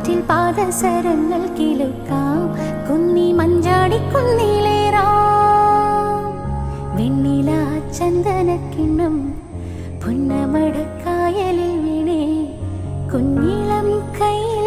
കാറ്റിൽ പാദസരങ്ങൾ കിളുക്കാം. കുന്നി മഞ്ചാടി കുന്നിലേറാം. വെണ്ണില ചന്ദനക്കിണ്ണം പുന്നമടക്കായലിൽ വീണേ. കുഞ്ഞിളം കയ്യ